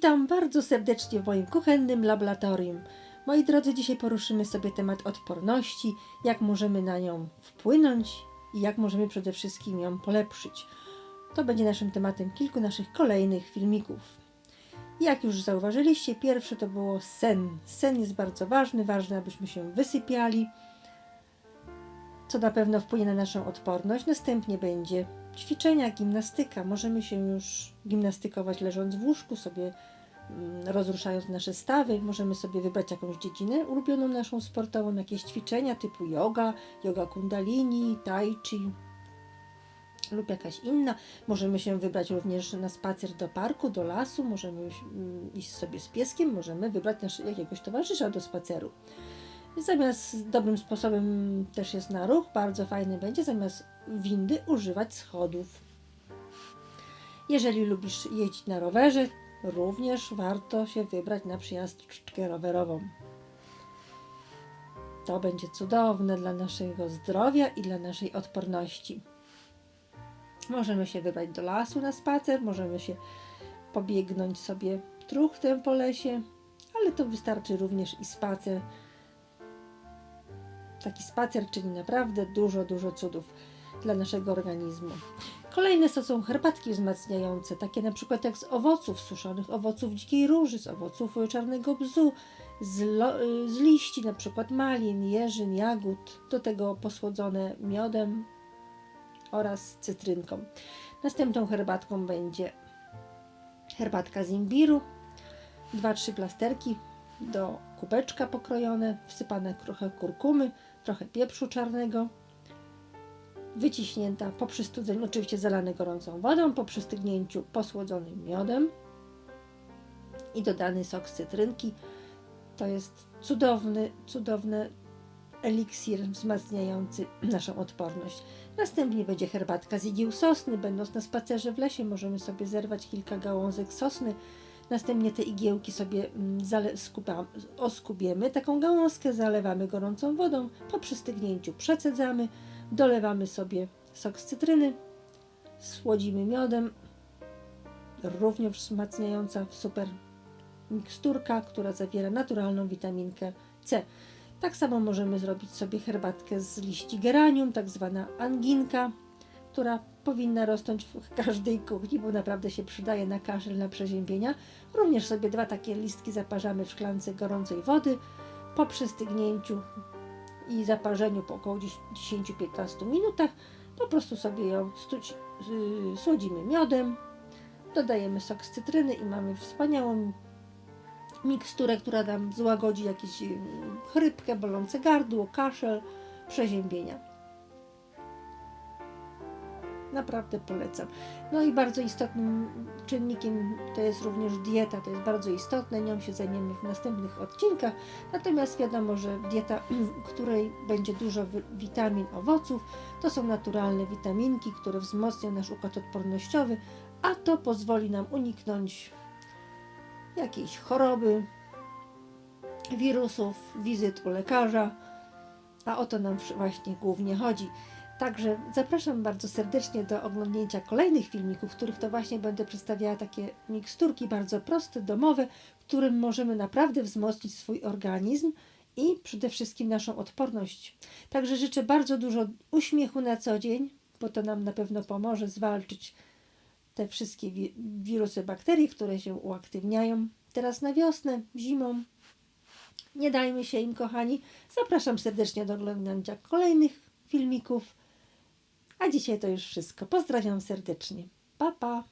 Witam bardzo serdecznie w moim kuchennym laboratorium. Moi drodzy, dzisiaj poruszymy sobie temat odporności, jak możemy na nią wpłynąć i jak możemy przede wszystkim ją polepszyć. To będzie naszym tematem kilku naszych kolejnych filmików. Jak już zauważyliście, pierwsze to było sen. Sen jest bardzo ważny, ważne abyśmy się wysypiali, co na pewno wpłynie na naszą odporność. Następnie będzie ćwiczenia, gimnastyka. Możemy się już gimnastykować leżąc w łóżku, sobie mm, rozruszając nasze stawy. Możemy sobie wybrać jakąś dziedzinę ulubioną naszą sportową, jakieś ćwiczenia typu yoga, yoga kundalini, tai chi lub jakaś inna. Możemy się wybrać również na spacer do parku, do lasu, możemy mm, iść sobie z pieskiem, możemy wybrać jakiegoś towarzysza do spaceru. Zamiast dobrym sposobem też jest na ruch, bardzo fajny będzie zamiast windy używać schodów. Jeżeli lubisz jeździć na rowerze, również warto się wybrać na przyjazdczkę rowerową. To będzie cudowne dla naszego zdrowia i dla naszej odporności. Możemy się wybrać do lasu na spacer, możemy się pobiegnąć sobie truchtem po lesie, ale to wystarczy również i spacer taki spacer czyni naprawdę dużo, dużo cudów dla naszego organizmu. Kolejne to są herbatki wzmacniające, takie na przykład jak z owoców suszonych, owoców dzikiej róży, z owoców czarnego bzu, z, lo, z liści na przykład malin, jeżyn, jagód, do tego posłodzone miodem oraz cytrynką. Następną herbatką będzie herbatka z imbiru, 2-3 plasterki do kubeczka pokrojone, wsypane trochę kurkumy, trochę pieprzu czarnego, wyciśnięta po przystudzeniu, oczywiście zalane gorącą wodą, po przystygnięciu posłodzonym miodem i dodany sok z cytrynki. To jest cudowny, cudowny eliksir wzmacniający naszą odporność. Następnie będzie herbatka z igieł sosny. Będąc na spacerze w lesie, możemy sobie zerwać kilka gałązek sosny, Następnie te igiełki sobie mm, skupa- oskubiemy. Taką gałązkę zalewamy gorącą wodą. Po przystygnięciu przecedzamy. Dolewamy sobie sok z cytryny. Słodzimy miodem. Również wzmacniająca super miksturka, która zawiera naturalną witaminkę C. Tak samo możemy zrobić sobie herbatkę z liści geranium, tak zwana anginka, która powinna rosnąć w każdej kuchni, bo naprawdę się przydaje na kaszel, na przeziębienia. Również sobie dwa takie listki zaparzamy w szklance gorącej wody. Po przystygnięciu i zaparzeniu po około 10-15 minutach po prostu sobie ją stuć, yy, słodzimy miodem, dodajemy sok z cytryny i mamy wspaniałą miksturę, która nam złagodzi jakieś yy, chrypkę, bolące gardło, kaszel, przeziębienia. Naprawdę polecam. No i bardzo istotnym czynnikiem to jest również dieta. To jest bardzo istotne, nią się zajmiemy w następnych odcinkach. Natomiast wiadomo, że dieta, w której będzie dużo witamin, owoców, to są naturalne witaminki, które wzmocnią nasz układ odpornościowy, a to pozwoli nam uniknąć jakiejś choroby, wirusów, wizyt u lekarza. A o to nam właśnie głównie chodzi. Także zapraszam bardzo serdecznie do oglądnięcia kolejnych filmików, w których to właśnie będę przedstawiała takie miksturki bardzo proste, domowe, którym możemy naprawdę wzmocnić swój organizm i przede wszystkim naszą odporność. Także życzę bardzo dużo uśmiechu na co dzień, bo to nam na pewno pomoże zwalczyć te wszystkie wi wirusy, bakterie, które się uaktywniają teraz na wiosnę, zimą. Nie dajmy się im, kochani. Zapraszam serdecznie do oglądania kolejnych filmików. A dzisiaj to już wszystko. Pozdrawiam serdecznie. Pa, pa.